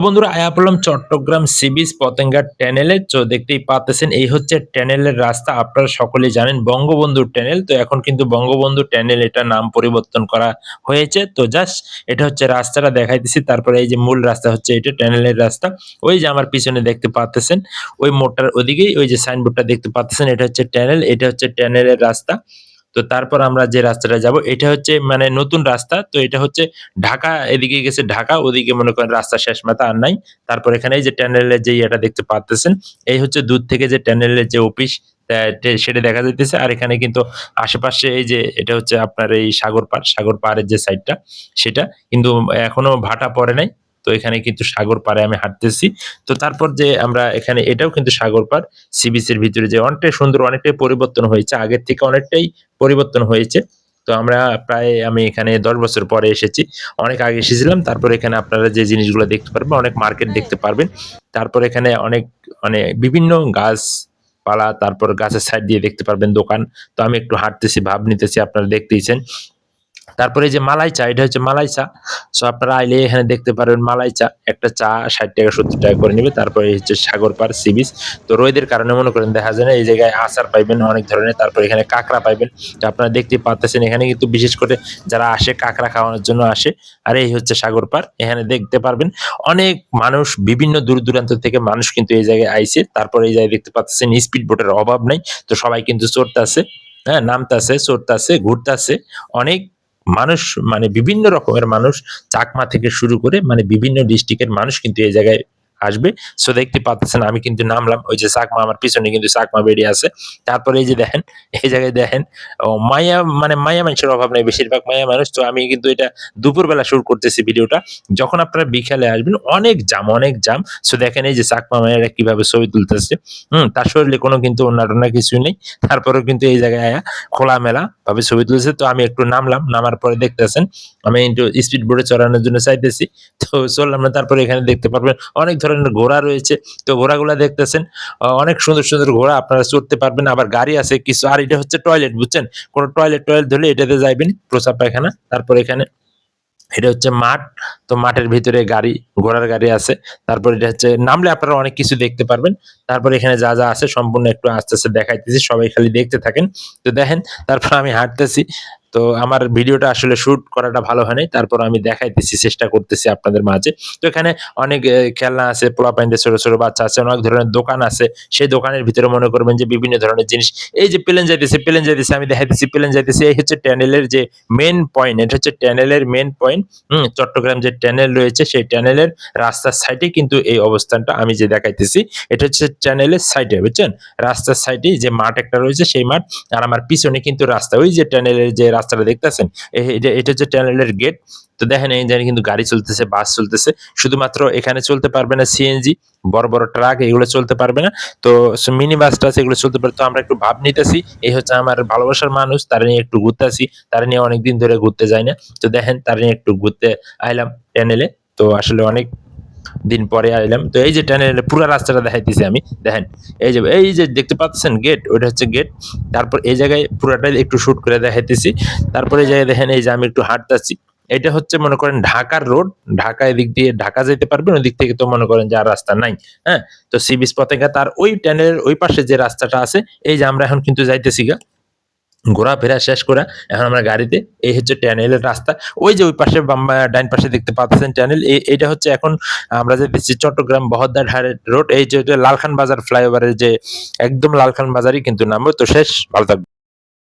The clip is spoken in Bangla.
বন্ধুরা, আয়া পড়লাম চট্টগ্রাম সি বিচ পতেঙ্গা ট্যানেলে তো দেখতেই পাচ্ছেন এই হচ্ছে ট্যানেলের রাস্তা। আপনারা সকলেই জানেন বঙ্গবন্ধু ট্যানেল তো এখন কিন্তু বঙ্গবন্ধু ট্যানেল এটা নাম পরিবর্তন করা হয়েছে। তো জাস্ট এটা হচ্ছে রাস্তাটা দেখাইতেছি। তারপরে এই যে মূল রাস্তা হচ্ছে এটা ট্যানেলের রাস্তা। ওই যে আমার পিছনে দেখতে পাচ্ছেন ওই মোটর ওদিকেই ওই যে সাইনবোর্ডটা দেখতে পাচ্ছেন এটা হচ্ছে ট্যানেল এটা হচ্ছে ট্যানেলের রাস্তা। তো তারপর আমরা যে রাস্তাটা যাব, এটা হচ্ছে মানে নতুন রাস্তা। তো এটা হচ্ছে ঢাকা, এদিকে গেছে ঢাকা, ওদিকে মনে করেন রাস্তা শেষ মাথা আর নাই। তারপর এখানে এই যে ট্যানেলের যে ইয়েটা দেখতে পাচ্তেছেন এই হচ্ছে দূর থেকে যে ট্যানেলের যে অফিস সেটা দেখা যাইতেছে। আর এখানে কিন্তু আশেপাশে এই যে এটা হচ্ছে আপনার এই সাগর পার সাগর পাড়ের যে সাইডটা সেটা কিন্তু এখনও ভাটা পড়ে নাই। তো এখানে কিন্তু সাগর পাড়ে আমি হাঁটতেছি। তো তারপর যে আমরা এখানে এটাও কিন্তু সাগর পাড় সি বিচের ভিতরে যে অনেকটাই সুন্দর অনেকটাই পরিবর্তন হয়েছে আগের থেকে অনেকটাই পরিবর্তন হয়েছে। তো আমরা প্রায় আমি এখানে দশ বছর পরে এসেছি। অনেক আগে এসেছিলাম তারপর এখানে আপনারা যে জিনিসগুলো দেখতে পারবেন অনেক মার্কেট দেখতে পারবেন। তারপর এখানে অনেক মানে বিভিন্ন গাছ পালা তারপর গাছের সাইড দিয়ে দেখতে পারবেন দোকান। তো আমি একটু হাঁটতেছি ভাব নিতেছি আপনারা দেখতেইছেন। তারপরে যে মালাই চা, এটা হচ্ছে মালাই চা। সো আপনারা আইলে এখানে দেখতে পারবেন মালাই চা। একটা চা ষাট টাকা, সত্তর টাকা করে নেবে। তারপরে হচ্ছে সাগর পার সি বিচ। তো রোদের কারণে মনে করেন দেখা যায় না, এই জায়গায় আচার পাইবেন অনেক ধরনের। তারপর এখানে কাঁকড়া পাইবেন। তো আপনারা দেখতে পাচ্ছেন এখানে কিন্তু বিশেষ করে যারা আসে, কাঁকড়া খাওয়ানোর জন্য আসে। আর এই হচ্ছে সাগর পার। এখানে দেখতে পারবেন অনেক মানুষ, বিভিন্ন দূর দূরান্ত থেকে মানুষ কিন্তু এই জায়গায় আইছে। তারপরে এই জায়গায় দেখতে পাচ্ছেন স্পিড বোটের অভাব নাই। তো সবাই কিন্তু চড়তে আছে হ্যাঁ নামতে আছে চড়তে নামতাছে, চড়তাছে, ঘুরতাছে। অনেক মানুষ মানে বিভিন্ন রকমের মানুষ চাকমা থেকে শুরু করে মানে বিভিন্ন ডিস্ট্রিক্টের মানুষ কিন্তু এই জায়গায় আসবে। সো দেখতে পাচ্ছেন আমি কিন্তু নামলাম, ওই যে চাকমা আমার পিছনে কিন্তু চাকমা বেরিয়ে আছে। তারপরে এই যে দেখেন, এই জায়গায় দেখেন মায়া মানে মায়া মানুষের অভাব নেই বেশিরভাগ মায়া মানুষ। তো আমি কিন্তু এটা দুপুরবেলা শুরু করতেছি ভিডিওটা। যখন আপনারা বিকালে আসবেন, অনেক জাম অনেক জাম। সো দেখেন এই যে চাকমা মায়েরা কীভাবে ছবি তুলতেছে। হুম, তার শরীরে কোনো কিন্তু অন্যান্য কিছু নেই। তারপরেও কিন্তু এই জায়গায় আয়া খোলামেলা ভাবে ছবি তুলছে। তো আমি একটু নামলাম, নামার পরে দেখতেছেন, আমি একটু স্পিড বোর্ডে চড়ানোর জন্য চাইতেছি। তো চললাম না, তারপরে এখানে দেখতে পারবেন, অনেক ধরনের ঘোড়া রয়েছে। তো ঘোড়াগুলা দেখতেছেন অনেক সুন্দর সুন্দর ঘোড়া আপনারা চড়তে পারবেন। আবার গাড়ি আছে কিছু, আর এটা হচ্ছে টয়লেট, বুঝছেন? কোনো টয়লেট টয়লেট ধরলে এটাতে যাইবেন, প্রসাব পায়খানা, তারপর এখানে এটা হচ্ছে মাঠ। তো মাঠের ভিতরে গাড়ি, ঘোড়ার গাড়ি আছে। তারপর এটা হচ্ছে, নামলে আপনারা অনেক কিছু দেখতে পারবেন। তারপর এখানে যা যা আছে সম্পূর্ণ একটু আস্তে আস্তে দেখাইতেছি, সবাই খালি দেখতে থাকেন। তো দেখেন, তারপর আমি হাঁটতেছি। তো আমার ভিডিওটা আসলে শুট করাটা ভালো হয়নি। তারপর আমি দেখাইতেছি, চেষ্টা করতেছি আপনাদের মাঝে। তো এখানে অনেক খেলনা আছে পোলা পাইন্ডে ছোট ছোট বাচ্চা আছে, অনেক ধরনের দোকান আছে। সেই দোকানের ভিতরে মনে করবেন যে বিভিন্ন ধরনের জিনিস। এই যে প্লেন যাইতেছে প্লেন যাইতেছে, আমি দেখাইতেছি, প্লেন যাইতেছে, এই হচ্ছে ট্যানেলের যে মেন পয়েন্ট এটা হচ্ছে ট্যানেলের মেন পয়েন্ট হুম, চট্টগ্রাম যে ট্যানেল রয়েছে, সেই ট্যানেলের রাস্তার সাইডে কিন্তু এই অবস্থানটা আমি যে দেখাইতেছি, এটা হচ্ছে ট্যানেলের সাইডে বুঝছেন? রাস্তার সাইডে যে মাঠ একটা রয়েছে, সেই মাঠ। আর আমার পিছনে কিন্তু রাস্তা, ওই যে ট্যানেলের যে রাস্তাটা দেখতেছেন? এটা হচ্ছে ট্যানেলের গেট তো দেখেন, এই জায়গায় কিন্তু গাড়ি চলতেছে বাস চলতেছে। শুধুমাত্র এখানে চলতে পারবে না সিএনজি বড় বড় ট্রাক এগুলো চলতে পারবে না। তো মিনি বাসটা আছে, এগুলো চলতে পারে। তো আমরা একটু ভাব নিতেছি, এই হচ্ছে আমার ভালোবাসার মানুষ, তারা নিয়ে একটু ঘুরতে আসি তারা নিয়ে অনেকদিন ধরে ঘুরতে যায় না। তো দেখেন, তারা নিয়ে একটু ঘুরতে আইলাম ট্যানেলে তো আসলে অনেক দিন পরে আইলাম। তো এই যে ট্যানেলে পুরো রাস্তাটা দেখাইতেছি আমি। দেখেন, এই যে এই যে দেখতে পাচ্ছেন গেট ওইটা হচ্ছে গেট তারপর এই জায়গায় পুরাটাই একটু শুট করে দেখাইতেছি। তারপরে এই জায়গায় দেখেন, এই যে আমি একটু হাঁটতেছি। এটা হচ্ছে মনে করেন ঢাকার রোড ঢাকা এদিক দিয়ে ঢাকা যেতে পারবেন ওই দিক থেকে তো মনে করেন যে আর রাস্তা নাই হ্যাঁ? তো সি বিচ পতেঙ্গা তার ওই ট্যানেলের ওই পাশে যে রাস্তাটা আছে, এই যে আমরা এখন কিন্তু যাইতেছি গা। ঘোরাফেরা শেষ করে এখন আমরা গাড়িতে, এই হচ্ছে ট্যানেলের রাস্তা। ওই যে ওই পাশে ডাইন পাশে দেখতে পাচ্ছেন ট্যানেল এটা হচ্ছে এখন আমরা যে দেখছি চট্টগ্রাম বহদ্দার রোড এই যে লালখান বাজার ফ্লাইওভারের যে, একদম লালখান বাজারই কিন্তু নামবো তো শেষ, ভালো থাকবে